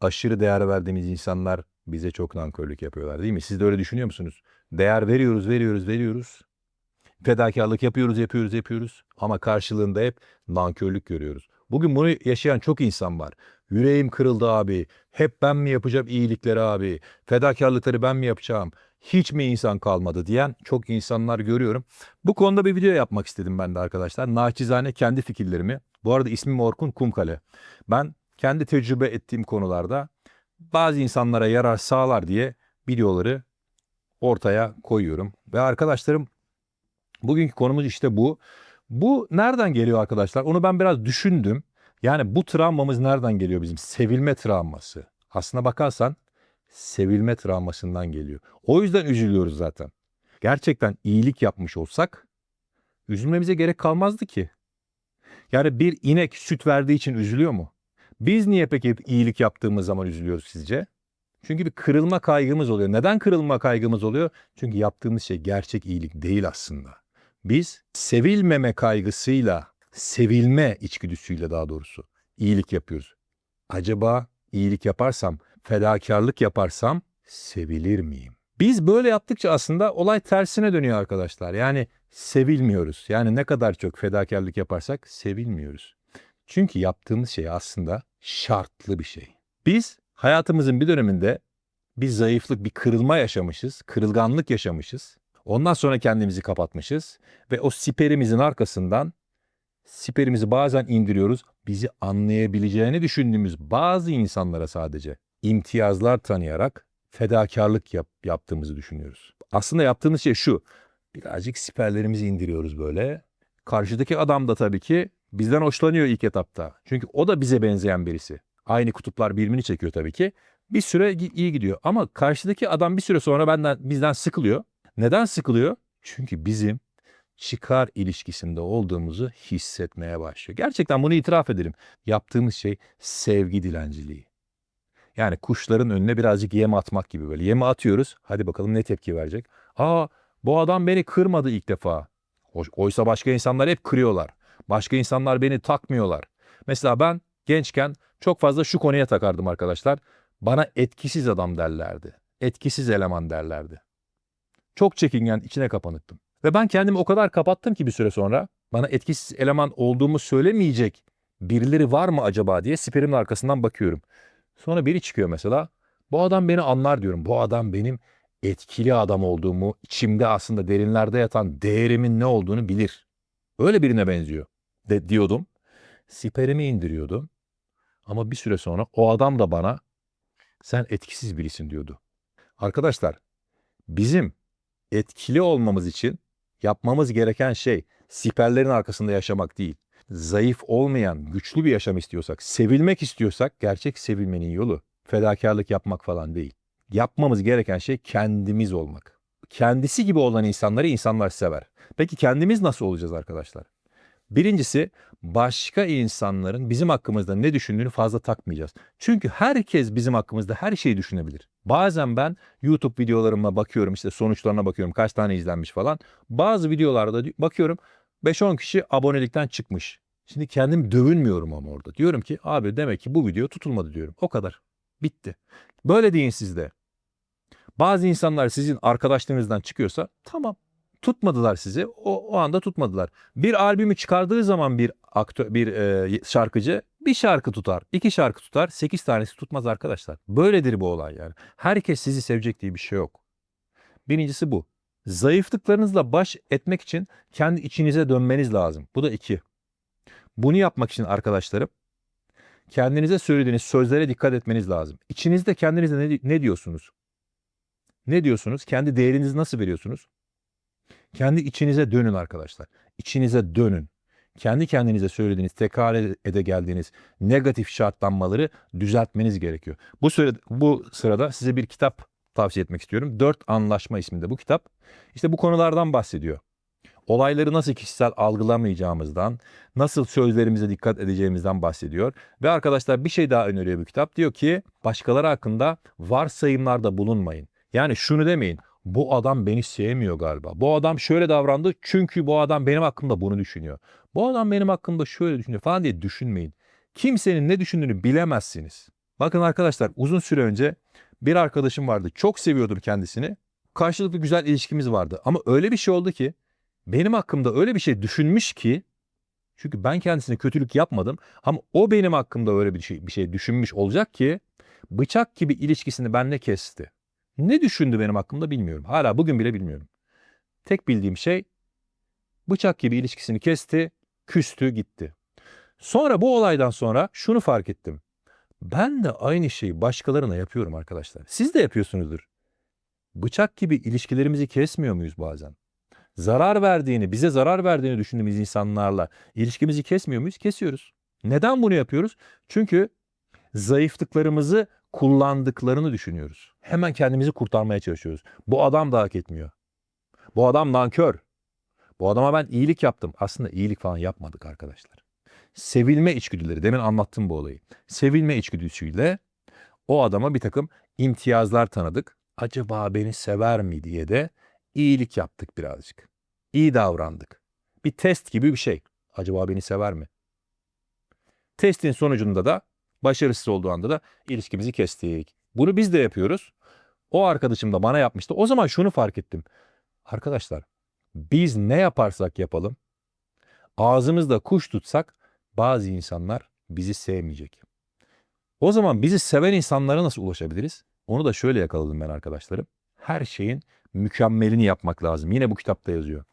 aşırı değer verdiğimiz insanlar bize çok nankörlük yapıyorlar değil mi? Siz de öyle düşünüyor musunuz? Değer veriyoruz, veriyoruz, veriyoruz. Fedakarlık yapıyoruz, yapıyoruz, yapıyoruz. Ama karşılığında hep nankörlük görüyoruz. Bugün bunu yaşayan çok insan var. Yüreğim kırıldı abi. Hep ben mi yapacağım iyilikleri abi? Fedakarlıkları ben mi yapacağım? Hiç mi insan kalmadı diyen çok insanlar görüyorum. Bu konuda bir video yapmak istedim ben de arkadaşlar. Naçizane kendi fikirlerimi. Bu arada ismim Orkun Kumkale. Ben kendi tecrübe ettiğim konularda bazı insanlara yarar sağlar diye videoları ortaya koyuyorum. Ve arkadaşlarım bugünkü konumuz işte bu. Bu nereden geliyor arkadaşlar? Onu ben biraz düşündüm. Yani bu travmamız nereden geliyor bizim? Sevilme travması. Aslına bakarsan sevilme travmasından geliyor. O yüzden üzülüyoruz zaten. Gerçekten iyilik yapmış olsak üzülmemize gerek kalmazdı ki. Yani bir inek süt verdiği için üzülüyor mu? Biz niye peki iyilik yaptığımız zaman üzülüyoruz sizce? Çünkü bir kırılma kaygımız oluyor. Neden kırılma kaygımız oluyor? Çünkü yaptığımız şey gerçek iyilik değil aslında. Biz sevilmeme kaygısıyla, sevilme içgüdüsüyle daha doğrusu iyilik yapıyoruz. Acaba iyilik yaparsam, fedakarlık yaparsam sevilir miyim? Biz böyle yaptıkça aslında olay tersine dönüyor arkadaşlar. Yani sevilmiyoruz. Yani ne kadar çok fedakarlık yaparsak sevilmiyoruz. Çünkü yaptığımız şey aslında şartlı bir şey. Biz hayatımızın bir döneminde bir zayıflık, bir kırılma yaşamışız, kırılganlık yaşamışız. Ondan sonra kendimizi kapatmışız ve o siperimizin arkasından siperimizi bazen indiriyoruz. Bizi anlayabileceğini düşündüğümüz bazı insanlara sadece imtiyazlar tanıyarak fedakarlık yap, yaptığımızı düşünüyoruz. Aslında yaptığımız şey şu. Birazcık siperlerimizi indiriyoruz böyle. Karşıdaki adam da tabii ki bizden hoşlanıyor ilk etapta. Çünkü o da bize benzeyen birisi. Aynı kutuplar birbirini çekiyor tabii ki. Bir süre iyi gidiyor ama karşıdaki adam bir süre sonra benden bizden sıkılıyor. Neden sıkılıyor? Çünkü bizim çıkar ilişkisinde olduğumuzu hissetmeye başlıyor. Gerçekten bunu itiraf edelim. Yaptığımız şey sevgi dilenciliği. Yani kuşların önüne birazcık yem atmak gibi böyle. Yemi atıyoruz. Hadi bakalım ne tepki verecek. Aa bu adam beni kırmadı ilk defa. Oy- Oysa başka insanlar hep kırıyorlar. Başka insanlar beni takmıyorlar. Mesela ben gençken çok fazla şu konuya takardım arkadaşlar. Bana etkisiz adam derlerdi. Etkisiz eleman derlerdi. Çok çekingen, içine kapanıktım. Ve ben kendimi o kadar kapattım ki bir süre sonra bana etkisiz eleman olduğumu söylemeyecek birileri var mı acaba diye siperimin arkasından bakıyorum. Sonra biri çıkıyor mesela. Bu adam beni anlar diyorum. Bu adam benim etkili adam olduğumu, içimde aslında derinlerde yatan değerimin ne olduğunu bilir. Öyle birine benziyor de, diyordum. Siperimi indiriyordum. Ama bir süre sonra o adam da bana sen etkisiz birisin diyordu. Arkadaşlar bizim etkili olmamız için yapmamız gereken şey siperlerin arkasında yaşamak değil. Zayıf olmayan, güçlü bir yaşam istiyorsak, sevilmek istiyorsak gerçek sevilmenin yolu fedakarlık yapmak falan değil. Yapmamız gereken şey kendimiz olmak. Kendisi gibi olan insanları insanlar sever. Peki kendimiz nasıl olacağız arkadaşlar? Birincisi başka insanların bizim hakkımızda ne düşündüğünü fazla takmayacağız. Çünkü herkes bizim hakkımızda her şeyi düşünebilir. Bazen ben YouTube videolarıma bakıyorum işte sonuçlarına bakıyorum kaç tane izlenmiş falan. Bazı videolarda bakıyorum 5-10 kişi abonelikten çıkmış. Şimdi kendim dövünmüyorum ama orada. Diyorum ki abi demek ki bu video tutulmadı diyorum. O kadar. Bitti. Böyle deyin siz de. Bazı insanlar sizin arkadaşlarınızdan çıkıyorsa tamam tutmadılar sizi. O, o anda tutmadılar. Bir albümü çıkardığı zaman bir aktör, bir e, şarkıcı bir şarkı tutar, iki şarkı tutar, sekiz tanesi tutmaz arkadaşlar. Böyledir bu olay yani. Herkes sizi sevecek diye bir şey yok. Birincisi bu. Zayıflıklarınızla baş etmek için kendi içinize dönmeniz lazım. Bu da iki. Bunu yapmak için arkadaşlarım kendinize söylediğiniz sözlere dikkat etmeniz lazım. İçinizde kendinize ne, ne diyorsunuz? Ne diyorsunuz? Kendi değerinizi nasıl veriyorsunuz? Kendi içinize dönün arkadaşlar. İçinize dönün. Kendi kendinize söylediğiniz, tekrar ede geldiğiniz negatif şartlanmaları düzeltmeniz gerekiyor. Bu sırada, bu sırada size bir kitap tavsiye etmek istiyorum. Dört Anlaşma isminde bu kitap. İşte bu konulardan bahsediyor. Olayları nasıl kişisel algılamayacağımızdan, nasıl sözlerimize dikkat edeceğimizden bahsediyor. Ve arkadaşlar bir şey daha öneriyor bu kitap. Diyor ki başkaları hakkında varsayımlarda bulunmayın. Yani şunu demeyin. Bu adam beni sevmiyor galiba. Bu adam şöyle davrandı çünkü bu adam benim hakkımda bunu düşünüyor. Bu adam benim hakkımda şöyle düşünüyor falan diye düşünmeyin. Kimsenin ne düşündüğünü bilemezsiniz. Bakın arkadaşlar uzun süre önce bir arkadaşım vardı. Çok seviyordum kendisini. Karşılıklı güzel ilişkimiz vardı. Ama öyle bir şey oldu ki benim hakkımda öyle bir şey düşünmüş ki çünkü ben kendisine kötülük yapmadım ama o benim hakkımda öyle bir şey, bir şey düşünmüş olacak ki bıçak gibi ilişkisini benimle kesti. Ne düşündü benim hakkımda bilmiyorum. Hala bugün bile bilmiyorum. Tek bildiğim şey bıçak gibi ilişkisini kesti, küstü gitti. Sonra bu olaydan sonra şunu fark ettim. Ben de aynı şeyi başkalarına yapıyorum arkadaşlar. Siz de yapıyorsunuzdur. Bıçak gibi ilişkilerimizi kesmiyor muyuz bazen? Zarar verdiğini, bize zarar verdiğini düşündüğümüz insanlarla ilişkimizi kesmiyor muyuz? Kesiyoruz. Neden bunu yapıyoruz? Çünkü zayıflıklarımızı kullandıklarını düşünüyoruz. Hemen kendimizi kurtarmaya çalışıyoruz. Bu adam da hak etmiyor. Bu adam nankör. Bu adama ben iyilik yaptım. Aslında iyilik falan yapmadık arkadaşlar. Sevilme içgüdüleri, demin anlattım bu olayı. Sevilme içgüdüsüyle o adama bir takım imtiyazlar tanıdık. Acaba beni sever mi diye de iyilik yaptık birazcık. İyi davrandık. Bir test gibi bir şey. Acaba beni sever mi? Testin sonucunda da başarısız olduğu anda da ilişkimizi kestik. Bunu biz de yapıyoruz. O arkadaşım da bana yapmıştı. O zaman şunu fark ettim. Arkadaşlar biz ne yaparsak yapalım ağzımızda kuş tutsak bazı insanlar bizi sevmeyecek. O zaman bizi seven insanlara nasıl ulaşabiliriz? Onu da şöyle yakaladım ben arkadaşlarım. Her şeyin mükemmelini yapmak lazım. Yine bu kitapta yazıyor.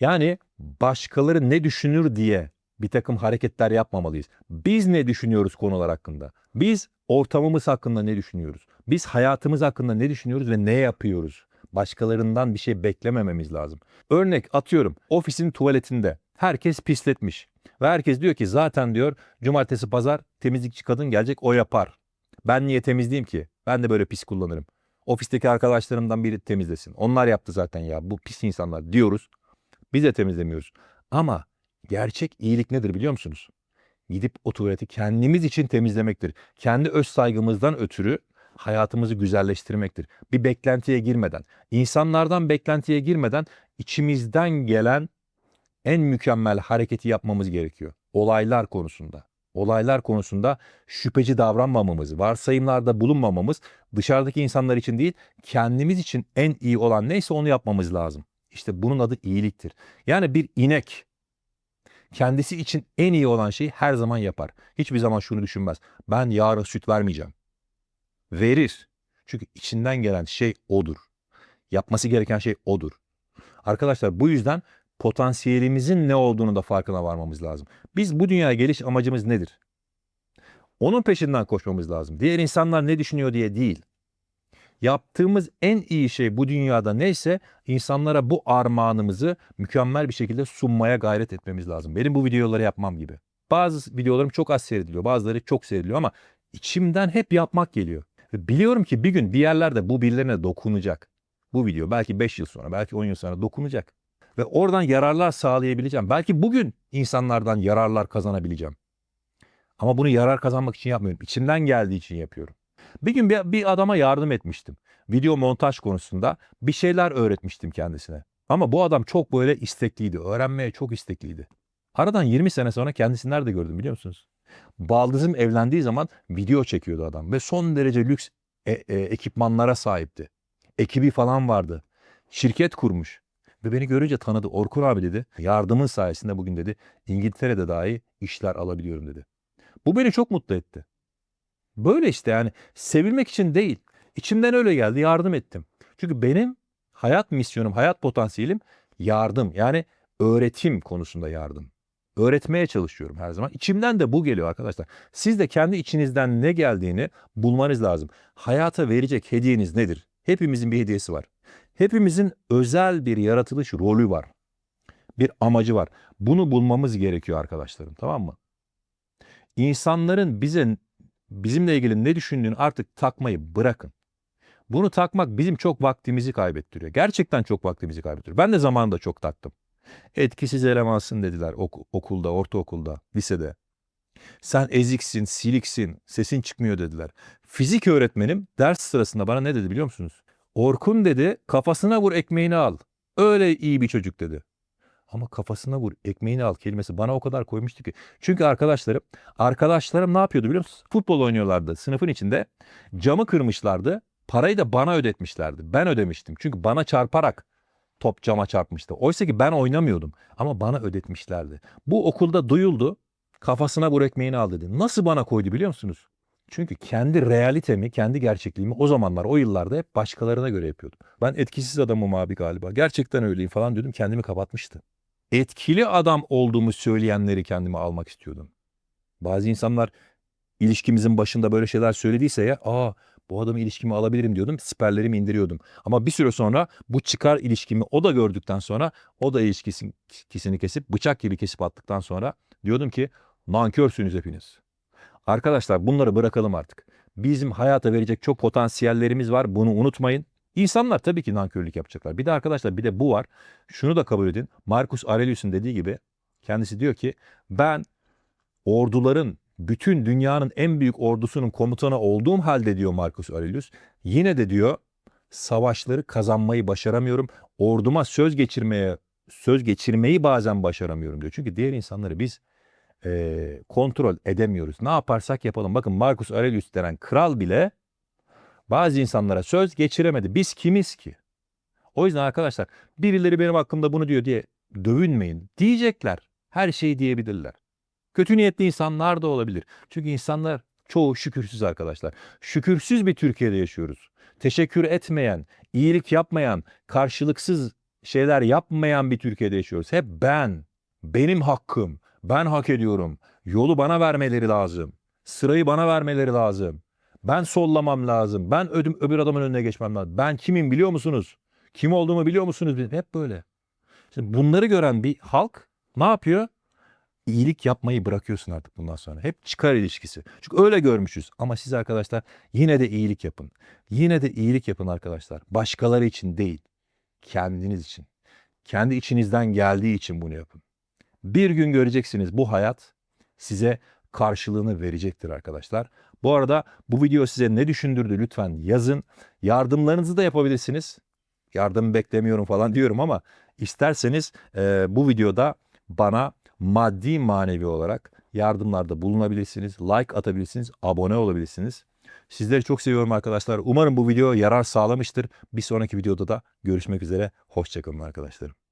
Yani başkaları ne düşünür diye bir takım hareketler yapmamalıyız. Biz ne düşünüyoruz konular hakkında? Biz ortamımız hakkında ne düşünüyoruz? Biz hayatımız hakkında ne düşünüyoruz ve ne yapıyoruz? Başkalarından bir şey beklemememiz lazım. Örnek atıyorum ofisin tuvaletinde herkes pisletmiş. Ve herkes diyor ki zaten diyor cumartesi pazar temizlikçi kadın gelecek o yapar. Ben niye temizleyeyim ki? Ben de böyle pis kullanırım. Ofisteki arkadaşlarımdan biri temizlesin. Onlar yaptı zaten ya bu pis insanlar diyoruz. Biz de temizlemiyoruz. Ama gerçek iyilik nedir biliyor musunuz? Gidip o tuvaleti kendimiz için temizlemektir. Kendi öz saygımızdan ötürü hayatımızı güzelleştirmektir. Bir beklentiye girmeden, insanlardan beklentiye girmeden içimizden gelen en mükemmel hareketi yapmamız gerekiyor. Olaylar konusunda. Olaylar konusunda şüpheci davranmamamız, varsayımlarda bulunmamamız dışarıdaki insanlar için değil, kendimiz için en iyi olan neyse onu yapmamız lazım. İşte bunun adı iyiliktir. Yani bir inek kendisi için en iyi olan şeyi her zaman yapar. Hiçbir zaman şunu düşünmez. Ben yarın süt vermeyeceğim. Verir. Çünkü içinden gelen şey odur. Yapması gereken şey odur. Arkadaşlar bu yüzden potansiyelimizin ne olduğunu da farkına varmamız lazım. Biz bu dünyaya geliş amacımız nedir? Onun peşinden koşmamız lazım. Diğer insanlar ne düşünüyor diye değil. Yaptığımız en iyi şey bu dünyada neyse insanlara bu armağanımızı mükemmel bir şekilde sunmaya gayret etmemiz lazım. Benim bu videoları yapmam gibi. Bazı videolarım çok az seyrediliyor, bazıları çok seyrediliyor ama içimden hep yapmak geliyor. Biliyorum ki bir gün bir yerlerde bu birilerine dokunacak. Bu video belki 5 yıl sonra, belki 10 yıl sonra dokunacak. Ve oradan yararlar sağlayabileceğim. Belki bugün insanlardan yararlar kazanabileceğim. Ama bunu yarar kazanmak için yapmıyorum. İçimden geldiği için yapıyorum. Bir gün bir, bir adama yardım etmiştim. Video montaj konusunda bir şeyler öğretmiştim kendisine. Ama bu adam çok böyle istekliydi. Öğrenmeye çok istekliydi. Aradan 20 sene sonra kendisini nerede gördüm biliyor musunuz? Baldızım evlendiği zaman video çekiyordu adam ve son derece lüks e- e- ekipmanlara sahipti. Ekibi falan vardı. Şirket kurmuş. Ve beni görünce tanıdı. Orkun abi dedi. Yardımın sayesinde bugün dedi İngiltere'de dahi işler alabiliyorum dedi. Bu beni çok mutlu etti. Böyle işte yani sevilmek için değil. İçimden öyle geldi yardım ettim. Çünkü benim hayat misyonum, hayat potansiyelim yardım. Yani öğretim konusunda yardım. Öğretmeye çalışıyorum her zaman. İçimden de bu geliyor arkadaşlar. Siz de kendi içinizden ne geldiğini bulmanız lazım. Hayata verecek hediyeniz nedir? Hepimizin bir hediyesi var. Hepimizin özel bir yaratılış rolü var. Bir amacı var. Bunu bulmamız gerekiyor arkadaşlarım tamam mı? İnsanların bize bizimle ilgili ne düşündüğünü artık takmayı bırakın. Bunu takmak bizim çok vaktimizi kaybettiriyor. Gerçekten çok vaktimizi kaybettiriyor. Ben de zamanında çok taktım. Etkisiz elemansın dediler ok- okulda, ortaokulda, lisede. Sen eziksin, siliksin, sesin çıkmıyor dediler. Fizik öğretmenim ders sırasında bana ne dedi biliyor musunuz? Orkun dedi kafasına vur ekmeğini al. Öyle iyi bir çocuk dedi. Ama kafasına vur, ekmeğini al kelimesi bana o kadar koymuştu ki. Çünkü arkadaşlarım, arkadaşlarım ne yapıyordu biliyor musunuz? Futbol oynuyorlardı sınıfın içinde. Camı kırmışlardı. Parayı da bana ödetmişlerdi. Ben ödemiştim. Çünkü bana çarparak top cama çarpmıştı. Oysa ki ben oynamıyordum ama bana ödetmişlerdi. Bu okulda duyuldu. Kafasına vur ekmeğini al dedi. Nasıl bana koydu biliyor musunuz? Çünkü kendi realitemi, kendi gerçekliğimi o zamanlar, o yıllarda hep başkalarına göre yapıyordum. Ben etkisiz adamım abi galiba. Gerçekten öyleyim falan diyordum. Kendimi kapatmıştı. Etkili adam olduğumu söyleyenleri kendime almak istiyordum. Bazı insanlar ilişkimizin başında böyle şeyler söylediyse ya, aa bu adamı ilişkime alabilirim diyordum. Siperlerimi indiriyordum. Ama bir süre sonra bu çıkar ilişkimi o da gördükten sonra o da ilişkisini kesip bıçak gibi kesip attıktan sonra diyordum ki nankörsünüz hepiniz. Arkadaşlar bunları bırakalım artık. Bizim hayata verecek çok potansiyellerimiz var. Bunu unutmayın. İnsanlar tabii ki nankörlük yapacaklar. Bir de arkadaşlar bir de bu var. Şunu da kabul edin. Marcus Aurelius'un dediği gibi kendisi diyor ki ben orduların bütün dünyanın en büyük ordusunun komutanı olduğum halde diyor Marcus Aurelius. Yine de diyor savaşları kazanmayı başaramıyorum. Orduma söz geçirmeye söz geçirmeyi bazen başaramıyorum diyor. Çünkü diğer insanları biz e, kontrol edemiyoruz. Ne yaparsak yapalım. Bakın Marcus Aurelius denen kral bile bazı insanlara söz geçiremedi. Biz kimiz ki? O yüzden arkadaşlar birileri benim hakkımda bunu diyor diye dövünmeyin. Diyecekler. Her şeyi diyebilirler. Kötü niyetli insanlar da olabilir. Çünkü insanlar çoğu şükürsüz arkadaşlar. Şükürsüz bir Türkiye'de yaşıyoruz. Teşekkür etmeyen, iyilik yapmayan, karşılıksız şeyler yapmayan bir Türkiye'de yaşıyoruz. Hep ben, benim hakkım, ben hak ediyorum. Yolu bana vermeleri lazım. Sırayı bana vermeleri lazım. Ben sollamam lazım. Ben ödüm, öbür adamın önüne geçmem lazım. Ben kimim biliyor musunuz? Kim olduğumu biliyor musunuz? Hep böyle. Şimdi bunları gören bir halk ne yapıyor? İyilik yapmayı bırakıyorsun artık bundan sonra. Hep çıkar ilişkisi. Çünkü öyle görmüşüz. Ama siz arkadaşlar yine de iyilik yapın. Yine de iyilik yapın arkadaşlar. Başkaları için değil. Kendiniz için. Kendi içinizden geldiği için bunu yapın. Bir gün göreceksiniz bu hayat size karşılığını verecektir arkadaşlar. Bu arada bu video size ne düşündürdü lütfen yazın. Yardımlarınızı da yapabilirsiniz. Yardım beklemiyorum falan diyorum ama isterseniz e, bu videoda bana maddi manevi olarak yardımlarda bulunabilirsiniz. Like atabilirsiniz. Abone olabilirsiniz. Sizleri çok seviyorum arkadaşlar. Umarım bu video yarar sağlamıştır. Bir sonraki videoda da görüşmek üzere. Hoşçakalın arkadaşlarım.